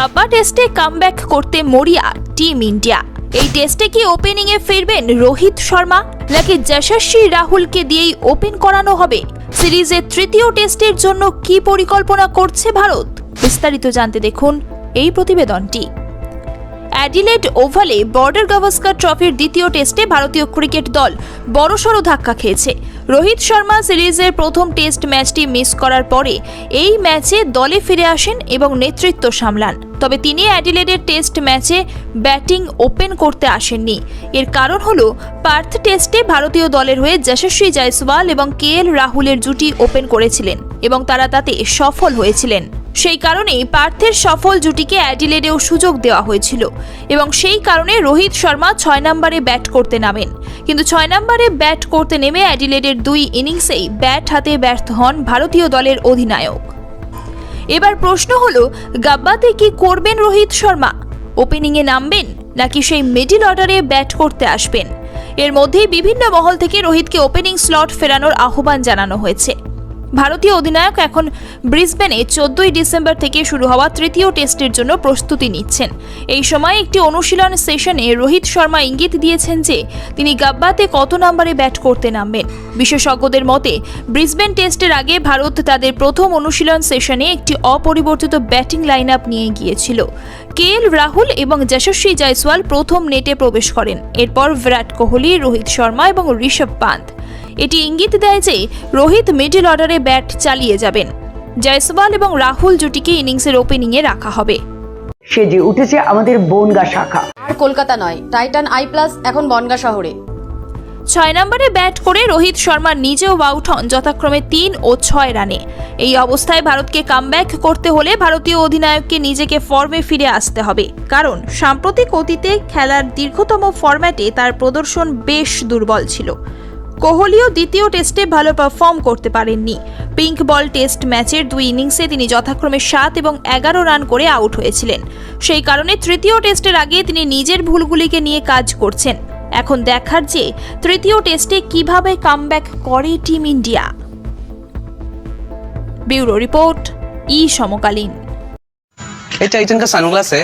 Gabba টেস্টে comeback করতে মরিয়া টিম ইন্ডিয়া। এই টেস্টে কি ওপেনিংয়ে ফিরবেন রোহিত শর্মা, নাকি যশস্বী রাহুলকে দিয়েই ওপেন করানো হবে? সিরিজের তৃতীয় টেস্টের জন্য কি পরিকল্পনা করছে ভারত? বিস্তারিত জানতে দেখুন এই প্রতিবেদনটি। অ্যাডিলেড ওভালে বর্ডার গাভাস্কার ট্রফির দ্বিতীয় টেস্টে ভারতীয় ক্রিকেট দল বড়সড় ধাক্কা খেয়েছে। রোহিত শর্মা সিরিজের প্রথম টেস্ট ম্যাচটি মিস করার পরে এই ম্যাচে দলে ফিরে আসেন এবং নেতৃত্ব সামলান। তবে তিনি অ্যাডিলেডের টেস্ট ম্যাচে ব্যাটিং ওপেন করতে আসেননি। এর কারণ হল, পার্থ টেস্টে ভারতীয় দলের হয়ে যশস্বী জয়সওয়াল এবং কে এল রাহুলের জুটি ওপেন করেছিলেন এবং তারা তাতে সফল হয়েছিলেন। সেই কারণেই পার্থের সফল জুটিকে অ্যাডিলেডেও সুযোগ দেওয়া হয়েছিল এবং সেই কারণে রোহিত শর্মা ছয় নম্বরে ব্যাট করতে নামেন। কিন্তু ছয় নম্বরে ব্যাট করতে নেমে অ্যাডিলেডের দুই ইনিংসেই ব্যাট হাতে ব্যর্থ হন ভারতীয় দলের অধিনায়ক। এবার প্রশ্ন হলো, গাব্বাতে কি করবেন রোহিত শর্মা? ওপেনিংয়ে নামবেন নাকি সেই মিডিল অর্ডারে ব্যাট করতে আসবেন? এর মধ্যেই বিভিন্ন মহল থেকে রোহিতকে ওপেনিং স্লট ফেরানোর আহ্বান জানানো হয়েছে। ভারতীয় অধিনায়ক এখন ব্রিসবেনে চোদ্দই ডিসেম্বর থেকে শুরু হওয়া তৃতীয় টেস্টের জন্য প্রস্তুতি নিচ্ছেন। এই সময় একটি অনুশীলন সেশনে রোহিত শর্মা ইঙ্গিত দিয়েছেন যে, তিনি গাব্বাতে কত নম্বরে ব্যাট করতে নামবেন। বিশেষজ্ঞদের মতে, ব্রিসবেন টেস্টের আগে ভারত তাদের প্রথম অনুশীলন সেশনে একটি অপরিবর্তিত ব্যাটিং লাইন আপ নিয়ে গিয়েছিল। কে এল রাহুল এবং যশস্বী জয়সওয়াল প্রথম নেটে প্রবেশ করেন। এরপর বিরাট কোহলি, রোহিত শর্মা এবং ঋষভ পান্ত। এটি ইঙ্গিত দেয় যে রোহিত মিডল অর্ডারে ব্যাট চালিয়ে যাবেন। জয়সওয়াল এবং রাহুল জুটিকে ইনিংসের ওপেনিংয়ে রাখা হবে। সেজে উঠেছে আমাদের বনগা শাখা। আর কলকাতা নয় টাইটান আই প্লাস এখন বনগা শহরে। ছয় নম্বরে ব্যাট করে রোহিত শর্মা নিজেও আউট হন যথাক্রমে তিন ও ছয় রানে। এই অবস্থায় ভারতকে কামব্যাক করতে হলে ভারতীয় অধিনায়ককে নিজেকে ফর্মে ফিরে আসতে হবে। কারণ সাম্প্রতিক অতীতে খেলার দীর্ঘতম ফরম্যাটে তার প্রদর্শন বেশ দুর্বল ছিল। কোহলিও দ্বিতীয় টেস্টে ভালো পারফর্ম করতে পারেননি পিঙ্ক বল টেস্ট ম্যাচের দুই ইনিংসে তিনি যথাক্রমে সাত এবং এগারো রান করে আউট হয়েছিলেন সেই কারণে তৃতীয় টেস্টের আগে তিনি নিজের ভুলগুলিকে নিয়ে কাজ করছেন এখন দেখার যে তৃতীয় টেস্টে কিভাবে কামব্যাক করে টিম ইন্ডিয়া ব্যুরো রিপোর্ট ই সমকালীন ये टाइटन का सनग्लास है